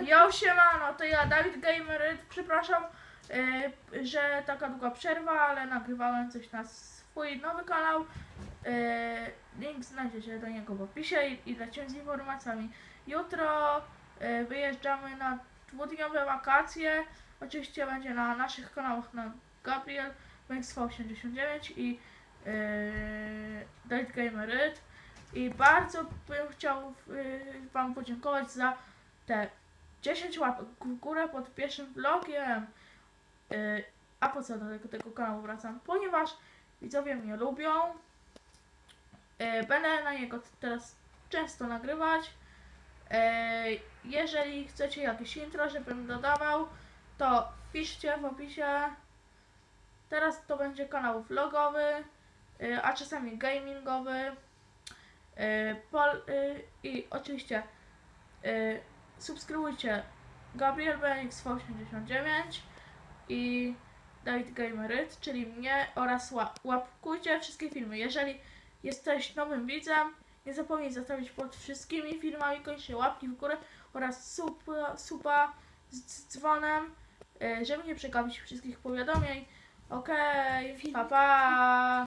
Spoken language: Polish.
Jo, siemano, to ja, Dawid Gamer, przepraszam, y, że taka długa przerwa, ale nagrywałem coś na swój nowy kanał. Y, link znajdziecie do niego w opisie i, i lecimy z informacjami. Jutro y, wyjeżdżamy na dwudniowe wakacje. Oczywiście będzie na naszych kanałach na Gabriel, MaxV89 i y, Dawid Gamer. I bardzo bym chciał y, Wam podziękować za te 10 łapek w górę pod pierwszym vlogiem. Yy, a po co do tego, tego kanału wracam? Ponieważ widzowie mnie lubią. Yy, będę na niego teraz często nagrywać. Yy, jeżeli chcecie jakieś intro, żebym dodawał, to piszcie w opisie. Teraz to będzie kanał vlogowy, yy, a czasami gamingowy. Yy, pol, yy, I oczywiście yy, subskrybujcie Gabriel BNX 89 i Dawid Gameryt, czyli mnie oraz ła- łapkujcie wszystkie filmy. Jeżeli jesteś nowym widzem, nie zapomnij zostawić pod wszystkimi filmami koniecznie łapki w górę oraz suba, suba z dzwonem, y, żeby nie przegapić wszystkich powiadomień. Okej, pa pa!